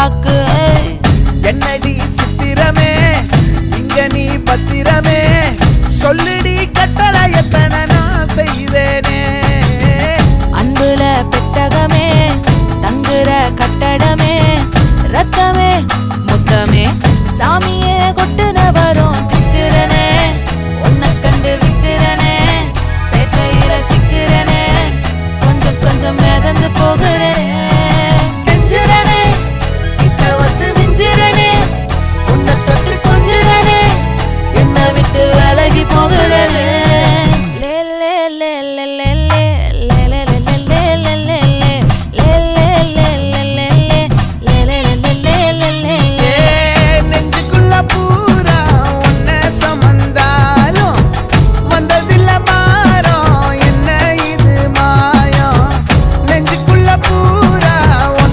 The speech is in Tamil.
சாக்கு என்னடி சித்திரமே? இங்க நீ பத்திரமே? சொல்லுடி கட்டளை எத்தனை நான் செய்வேனே? அன்புல பெட்டகமே தங்குற கட்டடமே ரத்தமே முத்தமே. சாமியே கொட்டுன வரும் திட்டுறனே உன்னை கண்டு விட்டுறனே சேட்டையில சிக்கிறனே கொஞ்சம் கொஞ்சம் மிதந்து போகிறேன். cool.